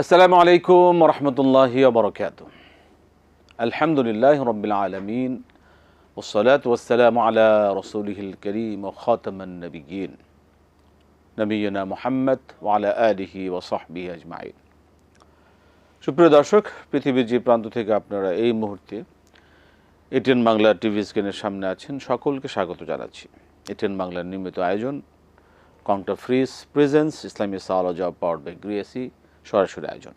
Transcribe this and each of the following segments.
আসসালামু আলাইকুম রহমতুল্লাহি বরকাত আলহামদুলিল্লাহ রবিল আলমিন ওসলাত ওসালাম আলা রসুলহিল করিম ও খাতমান নবীন মোহাম্মদ ওয়ালা আলিহি ওসাহবি আজমাইন। সুপ্রিয় দর্শক, পৃথিবীর যে প্রান্ত থেকে আপনারা এই মুহূর্তে এটিএন বাংলা টিভি স্ক্রিনের সামনে আছেন, সকলকে স্বাগত জানাচ্ছি। এটিএন বাংলার নিয়মিত আয়োজন, কংটা ফ্রিজ প্রেজেন্স, ইসলামী সাওয়াল জব পাওয়ার বাই গ্রিয়াসি সরাসরি আয়োজন।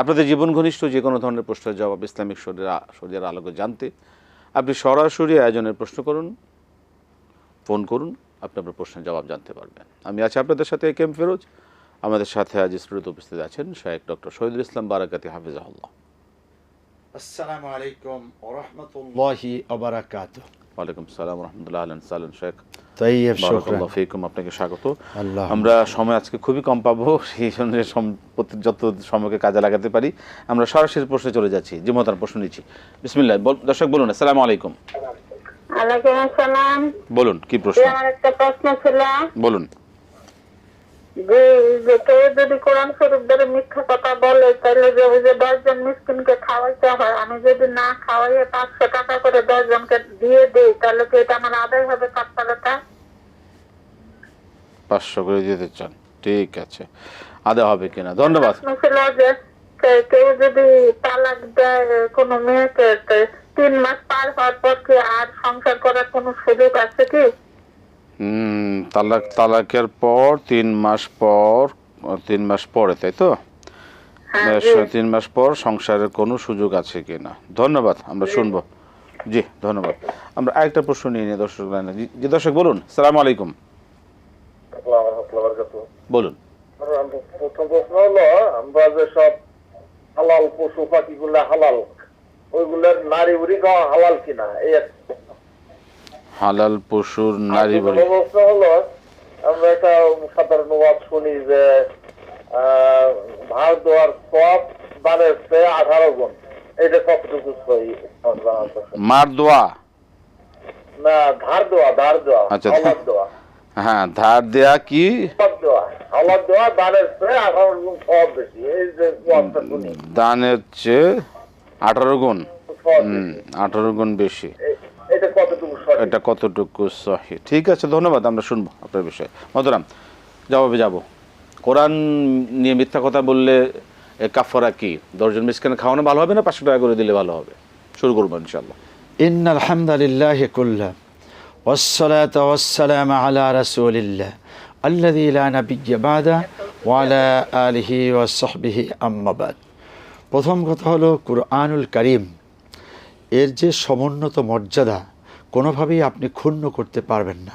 আপনাদের জীবন ঘনিষ্ঠ যে কোনো ধরনের প্রশ্নের জবাব ইসলামিক শরীর শরীরের আলোকে জানতে আপনি সরাসরি আয়োজনের প্রশ্ন করুন, ফোন করুন, আপনি আপনার প্রশ্নের জবাব জানতে পারবেন। আমি আছি আপনাদের সাথে কেম ফেরোজ। আমাদের সাথে আজ স্মৃত উপস্থিত আছেন শাহেক ডক্টর শহীদুল ইসলাম বারাকাতি হাফিজাহুল্লাহ। আসসালামু আলাইকুম ওরহমতুল্লাহি ওয়ালাইকুম সালাম রহমতুল্লাহ আলন সালন শেখ। আপনাকে স্বাগত। আমরা সময় আজকে খুবই কম পাবো সেই জন্য যত সময়কে কাজে লাগাতে পারি আমরা সরাসরি প্রশ্নে চলে যাচ্ছি জিমতার মতার প্রশ্ন নিচ্ছি। বিসমিল্লাহ দর্শক বলুন আসসালামু আলাইকুম। আলাইকুম আসসালাম। বলুন কি প্রশ্ন? আমার একটা প্রশ্ন ছিল। বলুন। যে যে যদি কোরআন শরীফ ধরে মিথ্যা কথা বলে তাহলে যে ওই যে দশজন মিসকিনকে খাওয়াইতে হয় আমি যদি না খাওয়াইয়ে পাঁচশো টাকা করে দশজনকে দিয়ে দিই তাহলে কি এটা আমার আদায় হবে কাপড়টা পাঁচশো করে দিতে চান ঠিক আছে। আদা হবে কিনা? ধন্যবাদ। কেউ যদি তালাক দেয় কোনো মেয়েকে তিন মাস পার হওয়ার পর কি আর সংসার করার কোনো সুযোগ আছে কি? তালাক তালাকের পর তিন মাস পর তিন মাস পরে তাই তো? হ্যাঁ। তিন মাস পর সংসারের কোনো সুযোগ আছে কিনা ধন্যবাদ আমরা শুনব। জি ধন্যবাদ। আমরা আরেকটা প্রশ্ন নিয়ে নিই দর্শক জি- জি দর্শক বলুন সালাম আলাইকুম। বলুন। প্রথম প্রশ্ন হলো আমরা যে সব হালাল পশু পাখিগুলা হালাল ওইগুলোর নারী খাওয়া হালাল কিনা? এই। হালাল পশুর নারী বলি। প্রশ্ন হলো আমরা একটা সাধারণ ওয়াজ শুনি যে ধার দেওয়ার সব দানের চেয়ে আঠারো গুণ এটা কতটুকু সহি। মার দোয়া। না ধার দেওয়া ধার দেওয়া আচ্ছা, হালাল দেওয়া। হ্যাঁ ধার দেয়া কি? দেওয়া দেওয়া দানের চেয়ে আঠারো গুণ আঠারো গুণ। বেশি। আঠারো গুণ বেশি। এটা কতটুকু এটা কতটুকু সহি ঠিক আছে ধন্যবাদ আমরা শুনবো আপনার বিষয়ে মধুরাম জবাবে যাব কোরআন নিয়ে মিথ্যা কথা বললে এ কাফারা কি দশজন মিসকান খাওয়ানো ভালো হবে না পাঁচশো টাকা করে দিলে ভালো হবে শুরু করবো ইনশাল্লাহ إن الحمد لله كله والصلاة والسلام على رسول الله الذي لا نبي بعده وعلى آله وصحبه أما بعد প্রথম কথা হলো কুরআনুল করিম এর যে সমুন্নত মর্যাদা কোনোভাবেই আপনি ক্ষুণ্ণ করতে পারবেন না।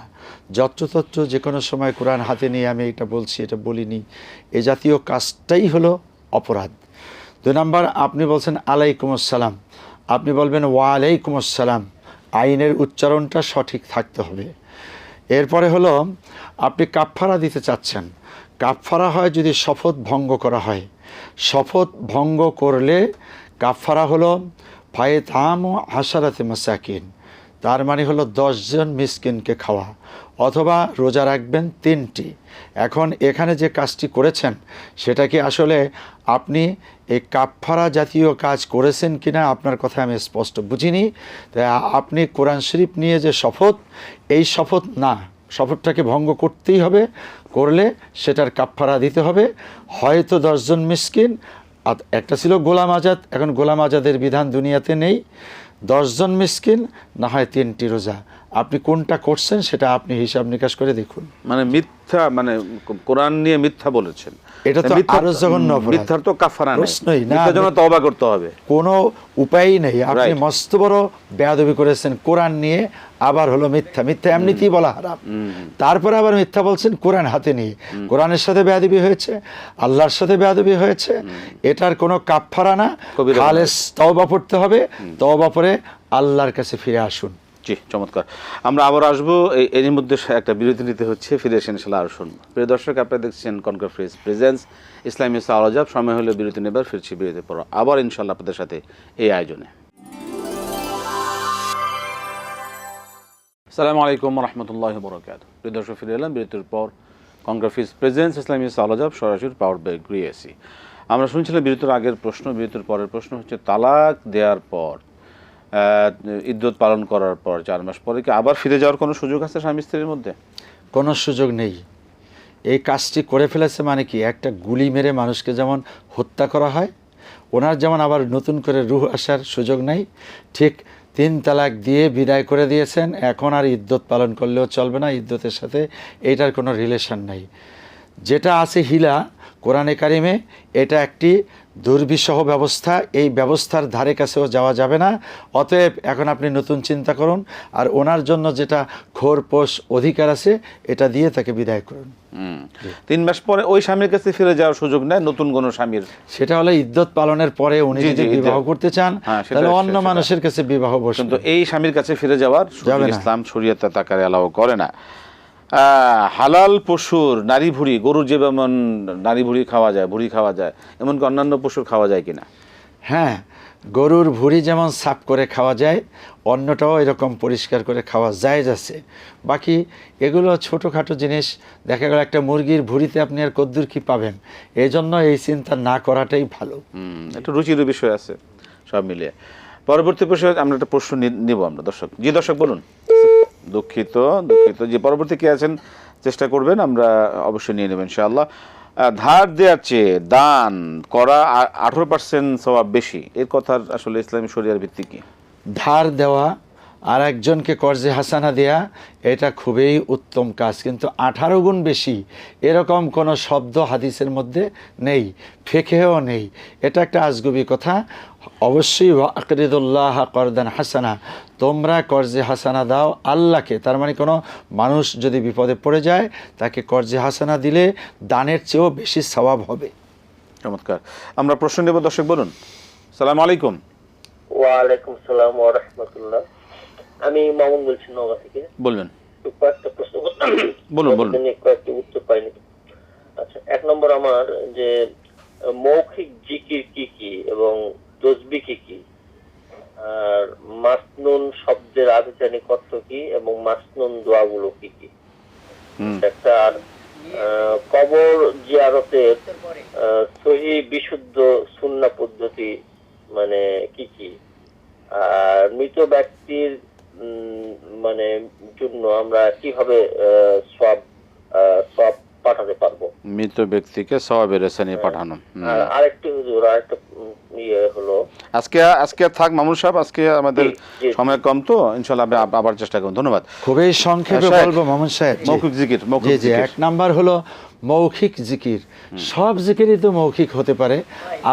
যত্রতত্র যে কোনো সময় কোরআন হাতে নিয়ে আমি এটা বলছি, এটা বলিনি। এ জাতীয় কাজটাই হলো অপরাধ। দুই নাম্বার, আপনি বলছেন আলাইকুম আসসালাম আপনি বলবেন ওয়ালাইকুম আসসালাম আইনের উচ্চারণটা সঠিক থাকতে হবে। এরপরে হলো, আপনি কাফফারা দিতে চাচ্ছেন। কাফফারা হয় যদি শপথ ভঙ্গ করা হয়। শপথ ভঙ্গ করলে কাফফারা হলো ফায়ে তাম ও হাসারাতে মাসাকিন। তার মানে হলো দশজন মিসকিনকে খাওয়া, অথবা রোজা রাখবেন তিনটি। এখন এখানে যে কাজটি করেছেন, সেটা কি আসলে আপনি এই কাপফারা জাতীয় কাজ করেছেন কিনা আপনার কথা আমি স্পষ্ট বুঝিনি। তাই আপনি কোরআন শরীফ নিয়ে যে শপথ, এই শপথ না, শপথটাকে ভঙ্গ করতেই হবে, করলে সেটার কাপফারা দিতে হবে। হয়তো দশজন মিসকিন আর একটা ছিল গোলাম আজাদ, এখন গোলাম আজাদের বিধান দুনিয়াতে নেই। দশজন মিসকিন না হয় তিনটি রোজা। আপনি কোনটা করছেন সেটা আপনি হিসাব নিকাশ করে দেখুন। মানে মিথ্যা মানে কোরআন নিয়ে মিথ্যা বলেছেন। এটা তো মিথ্যা- আরও জঘন্য। মিথ্যার তো কাফারা নেই। প্রশ্নই না। জন্য তওবা করতে হবে। কোনো উপায়ই নেই। আপনি. মস্ত বড় বেয়াদবি করেছেন কোরআন নিয়ে আবার হলো মিথ্যা। মিথ্যা এমনিতেই বলা হারাম। তারপরে আবার মিথ্যা বলছেন কোরআন হাতে নিয়ে। কোরআনের সাথে বেয়াদবি হয়েছে আল্লাহর সাথে বেয়াদবি হয়েছে। এটার কোনো কাপফারা না। খালেস তওবা পড়তে হবে। তওবা পরে আল্লাহর কাছে ফিরে আসুন। জি, চমৎকার। আমরা আবার আসব এই এর মধ্যে একটা বিরতি নিতে হচ্ছে, ফিরে এসে ইনশাল্লাহ আরও শুনব। প্রিয় দর্শক, আপনারা দেখছেন কনকার ফ্রেজ প্রেজেন্স ইসলামী সাওয়াজাব সময় হলে বিরতি নেবার, ফিরছি বিরতি পর। আবার ইনশাল্লাহ আপনাদের সাথে এই আয়োজনে। সালামু আলাইকুম রহমতুল্লাহ বরকাত প্রিয় দর্শক, ফিরে এলাম বিরতির পর কংগ্রাফিস প্রেজেন্স ইসলামী সাওয়াজাব সরাসরি পাওয়ার বাই গ্রিএসি আমরা শুনছিলাম বিরতির আগের প্রশ্ন, বিরতির পরের প্রশ্ন হচ্ছে, তালাক দেওয়ার পর ইদ্যত পালন করার পর চার মাস পরে কি আবার ফিরে যাওয়ার কোনো সুযোগ আছে স্বামী স্ত্রীর মধ্যে? কোনো সুযোগ নেই। এই কাজটি করে ফেলেছে মানে কি? একটা গুলি মেরে মানুষকে যেমন হত্যা করা হয়, ওনার যেমন আবার নতুন করে রুহ আসার সুযোগ নেই, ঠিক তিন তালাক দিয়ে বিদায় করে দিয়েছেন। এখন আর ইদ্যত পালন করলেও চলবে না, ইদ্যতের সাথে এইটার কোনো রিলেশন নাই। যেটা আছে হিলা কোরআনে কারিমে এটা একটি দুর্বিষহ ব্যবস্থা এই ব্যবস্থার ধারে কাছেও যাওয়া যাবে না। অতএব এখন আপনি নতুন চিন্তা করুন আর ওনার জন্য যেটা খোরপোষ অধিকার আছে এটা দিয়ে তাকে বিদায় করুন। তিন মাস পরে ওই স্বামীর কাছে ফিরে যাওয়ার সুযোগ নেয় নতুন কোনো স্বামীর। সেটা হলে ইদ্যত পালনের পরে উনি যদি বিবাহ করতে চান হ্যাঁ, তাহলে অন্য মানুষের কাছে বিবাহ বসবে। কিন্তু এই স্বামীর কাছে ফিরে যাওয়ার ইসলাম শরীয়তে তাকারে অ্যালাউ করে না। হালাল পশুর নারী ভুড়ি গরুর যে যেমন নারী ভুড়ি খাওয়া যায় ভুড়ি খাওয়া যায় এমনকি অন্যান্য পশুর খাওয়া যায় কিনা? হ্যাঁ গরুর ভুঁড়ি যেমন সাফ করে খাওয়া যায় অন্যটাও এরকম পরিষ্কার করে খাওয়া যায় আছে বাকি এগুলো ছোটোখাটো জিনিস দেখা গেল একটা মুরগির ভুঁড়িতে আপনি আর কদ্দুর কি পাবেন? এই জন্য এই চিন্তা না করাটাই ভালো। একটা রুচির বিষয় আছে সব মিলিয়ে। পরবর্তী বিষয়ে আমরা একটা প্রশ্ন নিব আমরা দর্শক। জি দর্শক বলুন। দুঃখিত দুঃখিত। যে পরবর্তী কে আছেন? চেষ্টা করবেন, আমরা অবশ্যই নিয়ে নেবেন ইনশাআল্লাহ। ধার দেওয়ার চেয়ে দান করা আঠারো পার্সেন্ট স্বভাব বেশি, এর কথার আসলে ইসলামী শরিয়ার ভিত্তি কি? ধার দেওয়া আর একজনকে কর্জে হাসানা দেয়া এটা খুবই উত্তম কাজ। কিন্তু আঠারো গুণ বেশি এরকম কোনো শব্দ হাদিসের মধ্যে নেই ফেকেও নেই। এটা একটা আজগুবি কথা। অবশ্যই আকরিদুল্লাহ করদান হাসানা তোমরা কর্জে হাসানা দাও আল্লাহকে। তার মানে কোনো মানুষ যদি বিপদে পড়ে যায় তাকে কর্জে হাসানা দিলে দানের চেয়েও বেশি স্বভাব হবে। চমৎকার। আমরা প্রশ্ন নেব দর্শক বলুন। সালাম আলাইকুম। ওয়ালাইকুম সালাম ওয়া রাহমাতুল্লাহ। আমি মামুন বলছি নওগাঁ থেকে। বলবেন। কয়েকটা প্রশ্ন বলুন, বলুন। কয়েকটি উত্তর পাইনি। আচ্ছা এক নম্বর আমার যে মৌখিক জিকির কি কি এবং তসবি কি কি? আর মাসনুন শব্দের আধিকারিক অর্থ কি এবং মাসনুন দোয়াগুলো কি কি? একটা আর কবর জিয়ারতের সহি বিশুদ্ধ সুন্না পদ্ধতি মানে কি কি? আর মৃত ব্যক্তির মানে জন্য আমরা কীভাবে সব সব পাঠাতে পারব? মৃত ব্যক্তিকে সবাবের নিয়ে পাঠানো। আরেকটু হুজুর আরেকটা হলো। আজকে আজকে থাক মামুন সাহেব আজকে আমাদের জি, জি। সময় কম তো ইনশাল্লাহ আমি আবার চেষ্টা করুন ধন্যবাদ। খুবই সংক্ষেপে বলব মোহাম্মদ সাহেব মৌখিক জিকির মৌখিক জিকির। এক নাম্বার হলো মৌখিক জিকির। সব জিকিরই তো মৌখিক হতে পারে।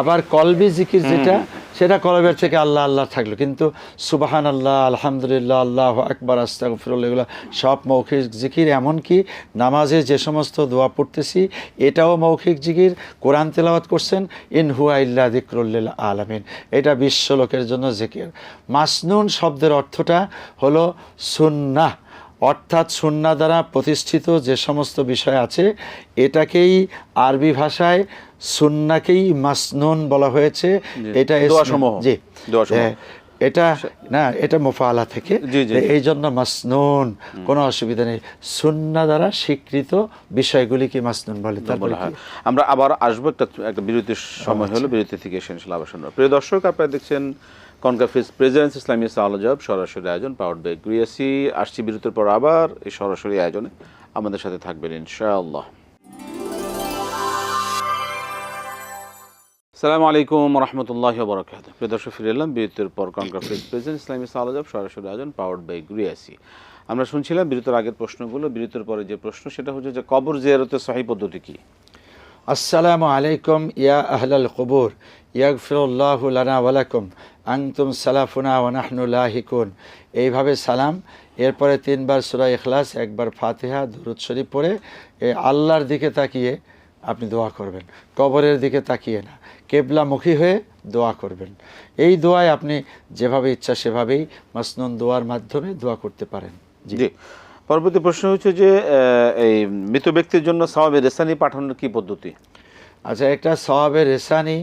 আবার কলবি জিকির যেটা সেটা কলবের থেকে আল্লাহ আল্লাহ থাকল। কিন্তু সুবাহান আল্লাহ আলহামদুলিল্লাহ আল্লাহ আকবর আস্তাগফিরুল্লাহ এগুলো সব মৌখিক জিকির। এমনকি নামাজে যে সমস্ত দোয়া পড়তেছি এটাও মৌখিক জিকির। কোরআন তেলাওয়াত করছেন ইন হুয়া ইল্লা দিকরুল্লিল আলামিন। এটা বিশ্ব লোকের জন্য জিকির। মাসনুন শব্দের অর্থটা হলো সুন্নাহ। অর্থাৎ সুন্না দ্বারা প্রতিষ্ঠিত যে সমস্ত বিষয় আছে এটাকেই আরবি ভাষায় সুন্নাকেই মাসনুন বলা হয়েছে। এটা জি। হ্যাঁ, এটা না এটা মোফালা থেকে। এই জন্য মাসনুন কোনো অসুবিধা নেই। সুন্না দ্বারা স্বীকৃত বিষয়গুলিকে মাসনুন বলে? তারপরে বলা হয়। আচ্ছা। আমরা আবার আসব একটা একটা বিরতির সময় হলো বিরতি থেকে এসে ইনশাল্লাহ আবার প্রিয় দর্শক আপনারা দেখছেন কনকাফিস প্রেজেন্স ইসলামী সালজব সরাসরি আয়োজন পাওয়ার বাই গ্রিয়াসি আসছি বিরতির পর আবার এই সরাসরি আয়োজনে আমাদের সাথে থাকবেন ইনশাআল্লাহ। সালামু আলাইকুম রহমতুল্লাহ বরকাত প্রিয় দর্শক, ফিরে এলাম বিরতির পর কনকাফিস প্রেজেন্ট ইসলামী সালজব, সরাসরি আয়োজন পাওয়ার বাই গ্রিয়াসি আমরা শুনছিলাম বিরতির আগের প্রশ্নগুলো বিরতির পরে যে প্রশ্ন, সেটা হচ্ছে যে কবর জিয়ারতের সহি পদ্ধতি কি? আসসালামু আলাইকুম ইয়া আহলাল কবুর, ইয়াগফিরুল্লাহু লানা ওয়ালাকুম আনতুম সালাফুনা ওয়া নাহনু এইভাবে সালাম, এরপরে তিনবার সূরা ইখলাস, একবার ফাতেহা, দুরুদ শরীফ পড়ে আল্লাহর দিকে তাকিয়ে আপনি দোয়া করবেন, কবরের দিকে তাকিয়ে না। কেবলামুখী হয়ে দোয়া করবেন। এই দোয়ায় আপনি যেভাবে ইচ্ছা সেভাবেই মাসনুন দোয়ার মাধ্যমে দোয়া করতে পারেন। জি। পরবর্তী প্রশ্ন হচ্ছে যে এই মৃত ব্যক্তির জন্য সাহাবে রেসানি পাঠানোর কি পদ্ধতি? আচ্ছা একটা সওয়াবের রেসানি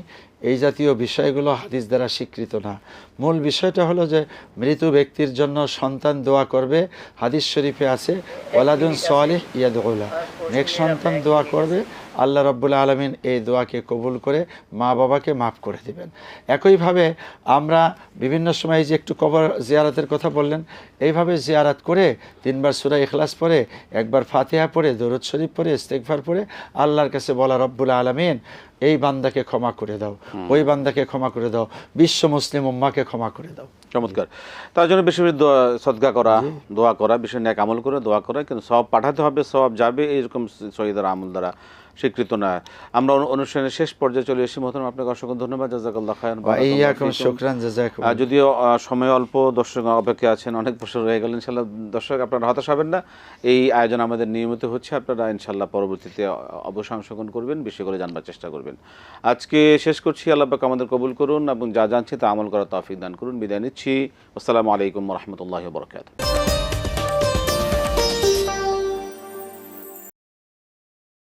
এই জাতীয় বিষয়গুলো হাদিস দ্বারা স্বীকৃত না। মূল বিষয়টা হলো যে মৃত ব্যক্তির জন্য সন্তান দোয়া করবে হাদিস শরীফে আছে ওয়ালাদুন সোয়ালিহ ইয়াদুল্লাহ নেক সন্তান দোয়া করবে আল্লাহ রব্বুল আলমিন এই দোয়াকে কবুল করে মা বাবাকে মাফ করে দিবেন। একইভাবে আমরা বিভিন্ন সময় যে একটু কবর জিয়ারাতের কথা বললেন, এইভাবে জিয়ারাত করে তিনবার সুরা ইখলাস পরে একবার ফাতেহা পরে দরুদ শরীফ পরে ইস্তেকফার পরে আল্লাহর কাছে বলা রব্বুল আলমিন এই বান্দাকে ক্ষমা করে দাও। ওই বান্দাকে ক্ষমা করে দাও। বিশ্ব মুসলিম উম্মাকে ক্ষমা করে দাও। চমৎকার। তার জন্য বেশি বেশি সদকা করা দোয়া করা বিষয় নিয়ে আমল করে দোয়া করা কিন্তু সব পাঠাতে হবে সব যাবে এইরকম শহীদের আমল দ্বারা স্বীকৃত না আমরা অনুষ্ঠানের শেষ পর্যায়ে চলে এসেছি। মতন আপনাকে অসংখ্য ধন্যবাদ। জাজাকাল্লাহ খায়ান যদিও সময় অল্প দর্শক অপেক্ষা আছেন অনেক বছর হয়ে গেল ইনশাল্লাহ দর্শক আপনারা হতাশ হবেন না। এই আয়োজন আমাদের নিয়মিত হচ্ছে। আপনারা ইনশাল্লাহ পরবর্তীতে অবশ্যই অংশগ্রহণ করবেন। বেশি করে জানবার চেষ্টা করবেন। আজকে শেষ করছি। আল্লাপাক আমাদের কবুল করুন এবং যা জানছি তা আমল করা তাফিক দান করুন। বিদায় নিচ্ছি। আসসালামু আলাইকুম রহমতুল্লাহ বরকাত